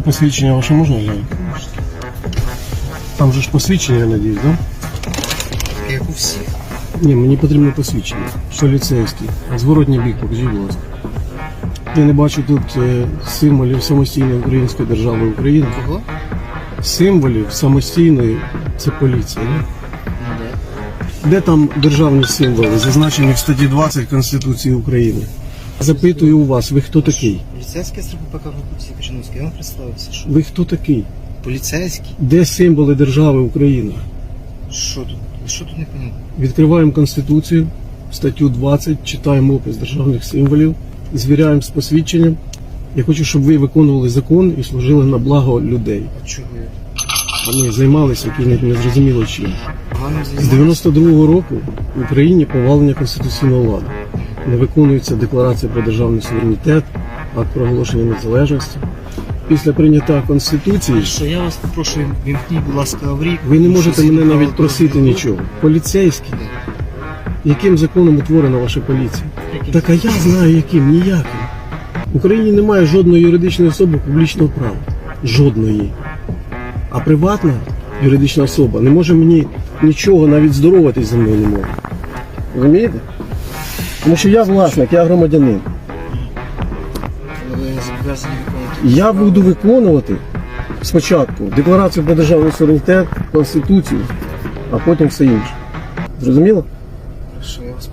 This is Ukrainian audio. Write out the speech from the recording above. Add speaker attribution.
Speaker 1: А посвідчення ваше можна взяти? Там же ж посвідчення, я надіюсь. Да?
Speaker 2: Як у всіх.
Speaker 1: Ні, мені потрібно посвідчення. Поліцейський. Зворотній бік, покажіть, будь ласка. Я не бачу тут е, символів самостійної української держави України.
Speaker 2: Кого?
Speaker 1: Символів самостійної це поліція. Не?
Speaker 2: Ну.
Speaker 1: Де там державні символи, зазначені в статті 20 Конституції України? Запитую у вас, ви хто такий?
Speaker 2: Поліцейський з РППК Вакуції Кочановський. Я вам представився. Що?
Speaker 1: Ви хто такий?
Speaker 2: Поліцейський?
Speaker 1: Де символи держави України?
Speaker 2: Що тут? Що тут не понятно?
Speaker 1: Відкриваємо Конституцію, статтю 20, читаємо опис державних символів, звіряємо з посвідченням. Я хочу, щоб ви виконували закон і служили на благо людей,
Speaker 2: А чого я?
Speaker 1: а займалися яким не зрозуміло чим. З 92-го року в Україні повалення конституційного ладу. Не виконується декларація про державний суверенітет, акт проголошення незалежності. Після прийняття Конституції
Speaker 2: Що я вас попрошу, вімкніть, будь ласка, аврійку.
Speaker 1: ви не можете мене навіть просити
Speaker 2: про-
Speaker 1: нічого. Поліцейський, яким законом утворена ваша поліція?
Speaker 2: Яким?
Speaker 1: Так а я знаю яким, ніяким. В Україні немає жодної юридичної особи публічного права. Жодної. А приватна юридична особа не може мені нічого навіть здороватись зі мною не може. Розумієте? Тому що я власник, я громадянин.
Speaker 2: Ви не зобов'язані виконувати.
Speaker 1: Я буду виконувати спочатку декларацію про державний суверенітет, конституцію, а потім все інше. Зрозуміло?
Speaker 2: Що я вас